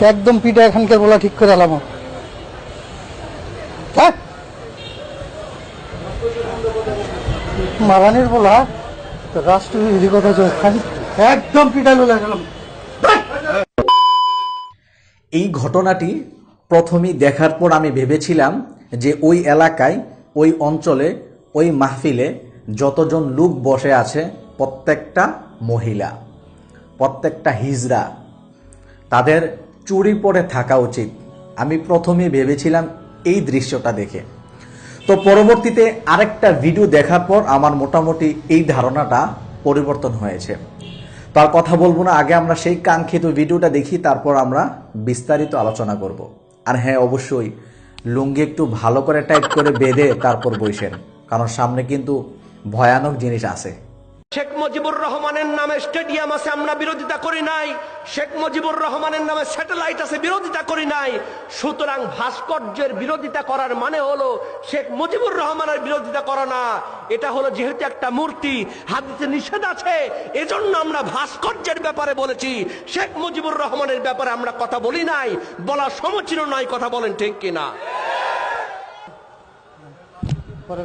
একদম পিঠা এখানকার বলা ঠিক করে এলাম হ্যাঁ? মারানির বলা তো কথা চলছে একদম পিঠা বলে গেলাম। এই ঘটনাটি প্রথমেই দেখার পর আমি ভেবেছিলাম যে ওই এলাকায়, ওই অঞ্চলে, ওই মাহফিলে যতজন লোক বসে আছে, প্রত্যেকটা মহিলা, প্রত্যেকটা হিজড়া, তাদের চুরি পরে থাকা উচিত। আমি প্রথমেই ভেবেছিলাম এই দৃশ্যটা দেখে। তো পরবর্তীতে আরেকটা ভিডিও দেখার পর আমার মোটামুটি এই ধারণাটা পরিবর্তন হয়েছে। তার কথা বলব না, আগে আমরা সেই কাঙ্ক্ষিত ভিডিওটা দেখি, তারপর আমরা বিস্তারিত আলোচনা করব। আর হ্যাঁ অবশ্যই, লুঙ্গি একটু ভালো করে টাইট করে বেঁধে তারপর বইসেন, কারণ সামনে কিন্তু ভয়ানক জিনিস আছে। শেখ মুজিবুর রহমানের নামে স্টেডিয়াম আছে, আমরা বিরোধিতা করি নাই। শেখ মুজিবুর রহমানের নামে স্যাটেলাইট আছে, বিরোধিতা করি নাই। সুতরাং ভাস্কর্যের বিরোধিতা করার মানে হলো, শেখ মুজিবুর রহমানের বিরোধিতা করা না। এটা হলো যেহেতু একটা মূর্তি, হাদিসে নিষেধ আছে, এজন্য আমরা ভাস্কর্যের ব্যাপারে বলেছি। শেখ মুজিবুর রহমানের ব্যাপারে আমরা কথা বলি নাই, বলা সমীচীন নয়, কথা বলেন ঠিক কিনা? পরে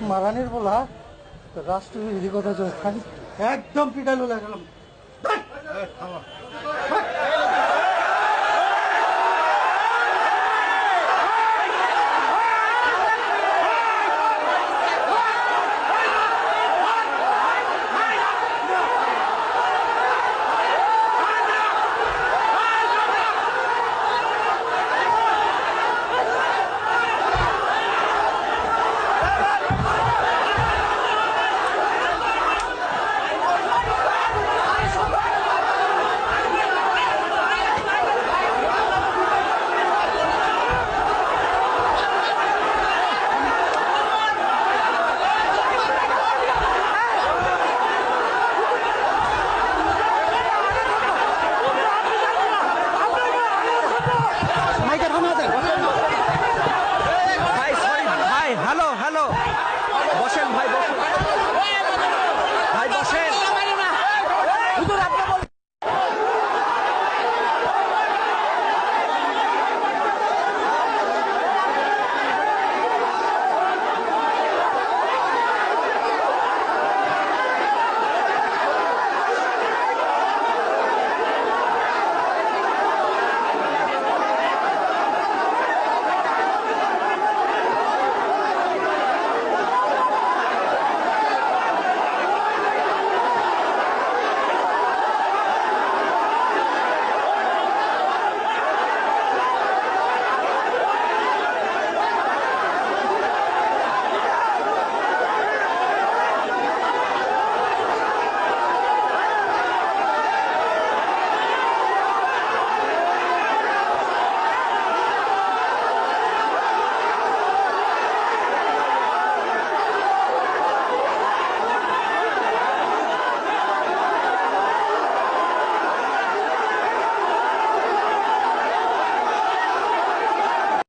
মারানির বলা রাষ্ট্রবিরোধী কথা একদম পিটালো লোলা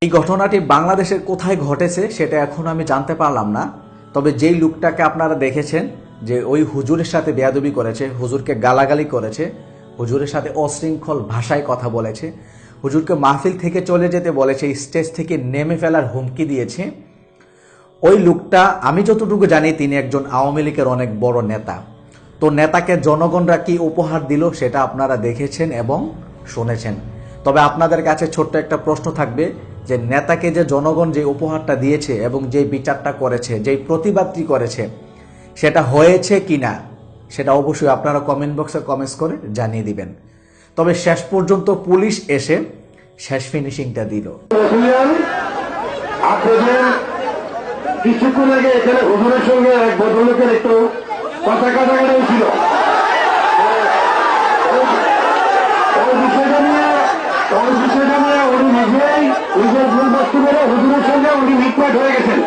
এই ঘটনাটি বাংলাদেশের কোথায় ঘটেছে সেটা এখন আমি জানতে পারলাম না। তবে যেই লোকটাকে আপনারা দেখেছেন, যে ওই হুজুরের সাথে বেয়াদবি করেছে, হুজুরকে গালাগালি করেছে, হুজুরের সাথে অশৃঙ্খল ভাষায় কথা বলেছে, হুজুরকে মাহফিল থেকে চলে যেতে বলেছে, স্টেজ থেকে নেমে ফেলার হুমকি দিয়েছে, ওই লোকটা, আমি যতটুকু জানি, তিনি একজন আওয়ামী লীগের অনেক বড় নেতা। তো নেতাকে জনগণরা কি উপহার দিল সেটা আপনারা দেখেছেন এবং শুনেছেন। তবে আপনাদের কাছে ছোট্ট একটা প্রশ্ন থাকবে যে নেতাকে যে জনগণ যে উপহারটা দিয়েছে এবং যে বিচারটা করেছে, যেই প্রতিবাদটি করেছে, সেটা হয়েছে কিনা, সেটা অবশ্যই আপনারা কমেন্ট বক্সে কমেন্টস করে জানিয়ে দিবেন। তবে শেষ পর্যন্ত পুলিশ এসে শেষ ফিনিশিংটা দিল। কিছুক্ষণ আগে এখানে হুজুরের সঙ্গে এক ভদ্রলোকের একটু কথা কাটাকাটি ছিল। নিজের ভুল বস্তু বলে হুজুরের সঙ্গে উনি মিটমাট হয়ে গেছেন।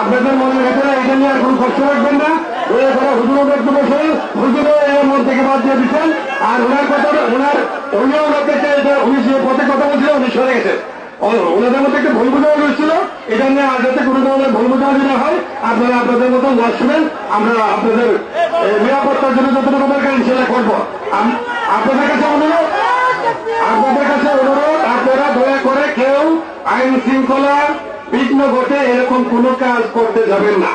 আপনাদের মনের ভেতরে এটা নিয়ে আর কোনো কষ্ট রাখবেন না। দয়া করে হুজুরের বক্তব্য শুনে হুজুরও এর মন থেকে বাদ দিয়ে দিচ্ছেন। আর ওনার কথা, ওনার উনিও ওনাকে উনি যে পথে কথা বলছিলেন উনি সরে গেছেন। ওনাদের মধ্যে একটা ভুল বোঝাবুঝি হচ্ছিল। এটা নিয়ে আর যাতে কোনো ধরনের ভুল বোঝাবুঝি না হয়, আপনারা আপনাদের মতো ওয়াজ শুনেন আমরা আপনাদের নিরাপত্তার জন্য যতটুকু দরকার ইনশাল্লাহ করব। আপনাদের কাছে অনুরোধ? আপনাদের কাছে অনুরোধ, আপনারা কেউ আইন শৃঙ্খলা বিঘ্ন ঘটে এরকম কোনো কাজ করতে যাবেন না।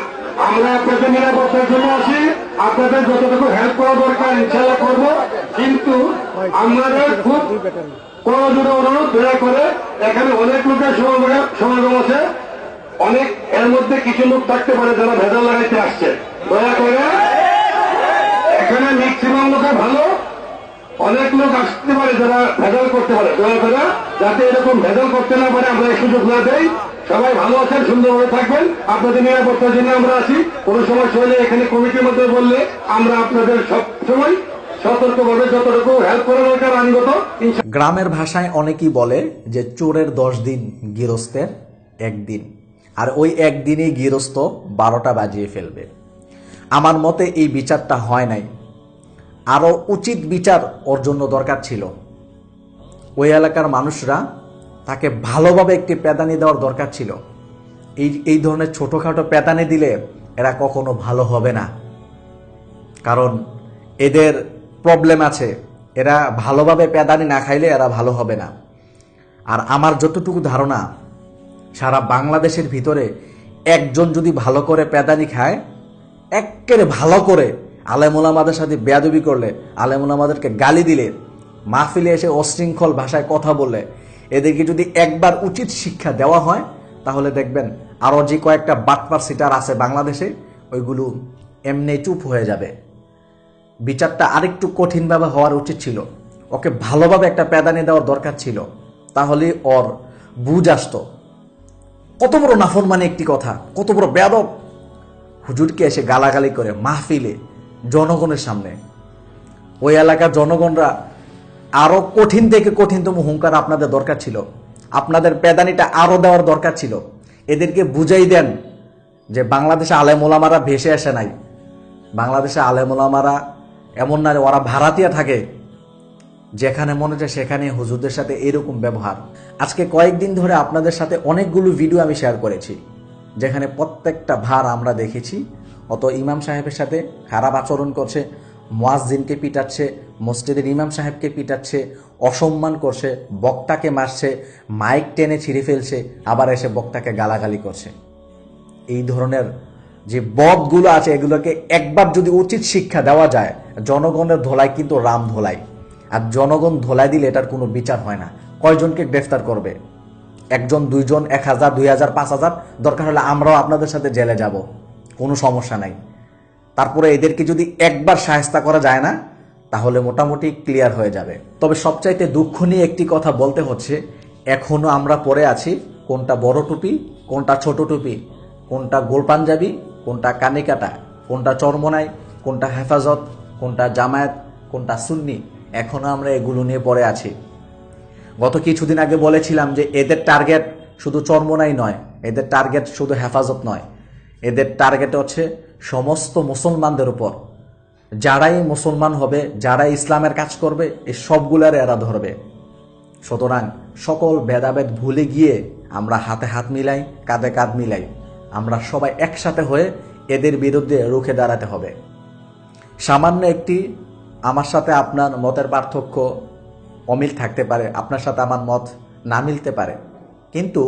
আমরা আপনাদের নিরাপত্তার জন্য আছি আপনাদের যতটুকু হেল্প করা দরকার ইনশাল্লাহ করব। কিন্তু আমাদের খুব করজোড়ে অনুরোধ, দয়া করে এখানে অনেক লোকের সমাগম- আছে। অনেক, এর মধ্যে কিছু লোক থাকতে পারে যারা ভেজাল লাগাইতে আসছে। দয়া করে এখানে ম্যাক্সিমাম লোকে ভালো। অনেক লোক আসতে পারে, যারা ভেজাল করতে পারে। দয়া করে যাতে এরকম ভেজাল করতে না পারে, আমরা সুযোগ না দেই। সবাই ভালো আছেন, সুন্দরভাবে থাকবেন। আপনাদের নিরাপত্তার জন্য আমরা আছি। কোন সমস্যা হলে এখানে কমিটির মধ্যে বললে আমরা আপনাদের সব সময় সতর্কভাবে গ্রামের ভাষায় অনেকেই বলে যে চোরের দশ দিন গৃহস্থের একদিন। আর ওই একদিনই গৃহস্থ বারোটা বাজিয়ে ফেলবে। আমার মতে এই বিচারটা হয় নাই। আরও উচিত বিচার ওর জন্য দরকার ছিল। ওই এলাকার মানুষরা তাকে ভালোভাবে একটি প্যাদানি দেওয়ার দরকার ছিল। এই এই ধরনের ছোটোখাটো প্যাদানি দিলে এরা কখনো ভালো হবে না। কারণ এদের প্রবলেম আছে, এরা ভালোভাবে প্যাদানি না খাইলে এরা ভালো হবে না। আর আমার যতটুকু ধারণা, সারা বাংলাদেশের ভিতরে একজন যদি ভালো করে প্যাদানি খায়, একেবারে ভালো করে আলেমুলামাদের সাথে বেয়াদবি করলে আলেমুলামাদেরকে গালি দিলে, মাহফিলে এসে অশৃঙ্খল ভাষায় কথা বললে, এদেরকে যদি একবার উচিত শিক্ষা দেওয়া হয়, তাহলে দেখবেন আরও যে কয়েকটা বাটপার সিটার আছে বাংলাদেশে, ওইগুলো এমনি চুপ হয়ে যাবে। বিচারটা আরেকটু কঠিনভাবে হওয়ার উচিত ছিল। ওকে ভালোভাবে একটা প্যাদানি দেওয়ার দরকার ছিল। তাহলে ওর বুঝ আসতো। কত বড় নাফরমানি একটি কথা, কত বড় বেদব হুজুরকে এসে গালাগালি করে মাহফিলে জনগণের সামনে। ওই এলাকার জনগণরা আরও কঠিন থেকে কঠিনতম হুঙ্কার আপনাদের দরকার ছিল। আপনাদের প্যাদানিটা আরও দেওয়ার দরকার ছিল। এদেরকে বুঝাই দেন যে বাংলাদেশে আলেমোলামারা ভেসে আসে নাই। বাংলাদেশে আলেমোলামারা এমন না ওরা ভাড়াতিয়া থাকে, যেখানে মনে হচ্ছে সেখানে হুজুরদের সাথে এরকম ব্যবহার। আজকে কয়েকদিন ধরে আপনাদের সাথে অনেকগুলো ভিডিও আমি শেয়ার করেছি, যেখানে প্রত্যেকটা ভার আমরা দেখেছি। অত ইমাম সাহেবের সাথে খারাপ আচরণ করছে, মোয়াজ্জিনকে পিটাচ্ছে, মসজিদের ইমাম সাহেবকে পিটাচ্ছে, অসম্মান করছে, বক্তাকে মারছে, মাইক টেনে ছিঁড়ে ফেলছে, আবার এসে বক্তাকে গালাগালি করছে। এই ধরনের যে বদগুলো আছে, এগুলোকে একবার যদি উচিত শিক্ষা দেওয়া যায়, জনগণের ধোলাই কিন্তু রাম ধোলাই। আর জনগণ ধোলাই দিলে এটার কোনো বিচার হয় না। কয়জনকে গ্রেফতার করবে? একজন, দুইজন, এক হাজার, দুই হাজার, পাঁচ হাজার, দরকার হলে আমরাও আপনাদের সাথে জেলে যাব। কোনো সমস্যা নাই। তারপরে এদেরকে যদি একবার সাহেস্তা করা যায় না, তাহলে মোটামুটি ক্লিয়ার হয়ে যাবে। তবে সবচাইতে দুঃখ নিয়ে একটি কথা বলতে হচ্ছে, এখনও আমরা পরে আছি কোনটা বড় টুপি, কোনটা ছোট টুপি, কোনটা গোল পাঞ্জাবি, কোনটা কানিকাটা কোনটা চরমনাই, কোনটা হেফাজত, কোনটা জামায়াত, কোনটা সুন্নি, এখনও আমরা এগুলো নিয়ে পড়ে আছি। গত কিছুদিন আগে বলেছিলাম যে এদের টার্গেট শুধু চর্মনাই নয়, এদের টার্গেট শুধু হেফাজত নয়। এদের টার্গেট হচ্ছে সমস্ত মুসলমানদের উপর। যারাই মুসলমান হবে, যারাই ইসলামের কাজ করবে এই সবগুলার এরা ধরবে। সুতরাং সকল ভেদাভেদ ভুলে গিয়ে আমরা হাতে হাত মিলাই, কাঁধে কাঁধ মিলাই আমরা সবাই একসাথে হয়ে এদের বিরুদ্ধে রুখে দাঁড়াতে হবে। সামান্য একটি আমার সাথে আপনার মতের পার্থক্য অমিল থাকতে পারে, আপনার সাথে আমার মত না মিলতে পারে। কিন্তু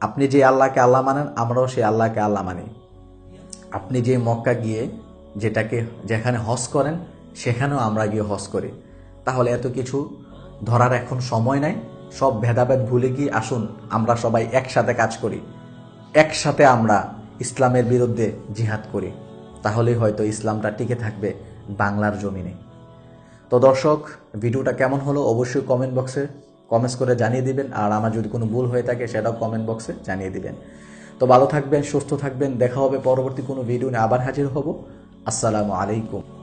আপনি যে আল্লাহকে আল্লাহ মানেন, আমরাও সেই আল্লাহকে আল্লাহ মানি। আপনি যে মক্কা গিয়ে যেটাকে, যেখানে হজ করেন, সেখানেও আমরা গিয়ে হজ করি। তাহলে এত কিছু ধরার এখন সময় নাই। সব ভেদাভেদ ভুলে গিয়ে আসুন, আমরা সবাই একসাথে কাজ করি। একসাথে আমরা ইসলামের বিরুদ্ধে জিহাদ করি। তাহলেই হয়তো ইসলামটা টিকে থাকবে বাংলার জমিনে। তো দর্শক, ভিডিওটা কেমন হলো অবশ্যই কমেন্ট বক্সে কমেন্টস করে জানিয়ে দিবেন, আর আমার যদি কোনো ভুল হয়ে থাকে সেটাও কমেন্ট বক্সে জানিয়ে দিবেন। তো ভালো থাকবেন, সুস্থ থাকবেন, দেখা হবে পরবর্তী কোনো ভিডিও নিয়ে আবার হাজির হব। আসসালামু আলাইকুম।